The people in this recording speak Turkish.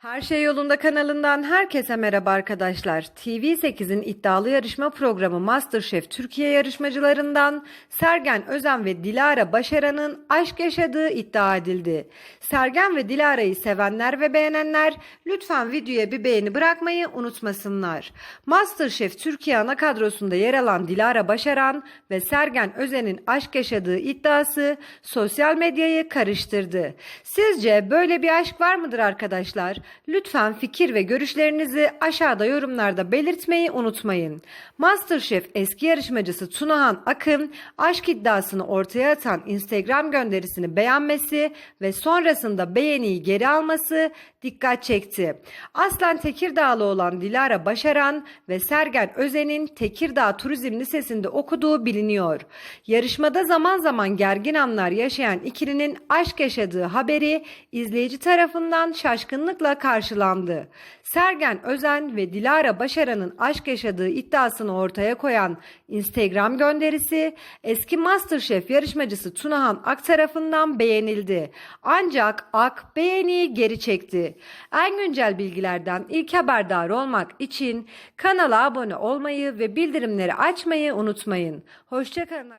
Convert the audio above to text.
Her Şey Yolunda kanalından herkese merhaba arkadaşlar. TV8'in iddialı yarışma programı MasterChef Türkiye yarışmacılarından Sergen Özen ve Dilara Başaran'ın aşk yaşadığı iddia edildi. Sergen ve Dilara'yı sevenler ve beğenenler lütfen videoya bir beğeni bırakmayı unutmasınlar. MasterChef Türkiye ana kadrosunda yer alan Dilara Başaran ve Sergen Özen'in aşk yaşadığı iddiası sosyal medyayı karıştırdı. Sizce böyle bir aşk var mıdır arkadaşlar? Lütfen fikir ve görüşlerinizi aşağıda yorumlarda belirtmeyi unutmayın. MasterChef eski yarışmacısı Tunahan Akın aşk iddiasını ortaya atan Instagram gönderisini beğenmesi ve sonrasında beğeniyi geri alması dikkat çekti. Aslen Tekirdağlı olan Dilara Başaran ve Sergen Özen'in Tekirdağ Turizm Lisesi'nde okuduğu biliniyor. Yarışmada zaman zaman gergin anlar yaşayan ikilinin aşk yaşadığı haberi izleyici tarafından şaşkınlıkla karşılandı. Sergen Özen ve Dilara Başaran'ın aşk yaşadığı iddiasını ortaya koyan Instagram gönderisi eski MasterChef yarışmacısı Tunahan Ak tarafından beğenildi. Ancak Ak beğeniyi geri çekti. En güncel bilgilerden ilk haberdar olmak için kanala abone olmayı ve bildirimleri açmayı unutmayın. Hoşçakalın.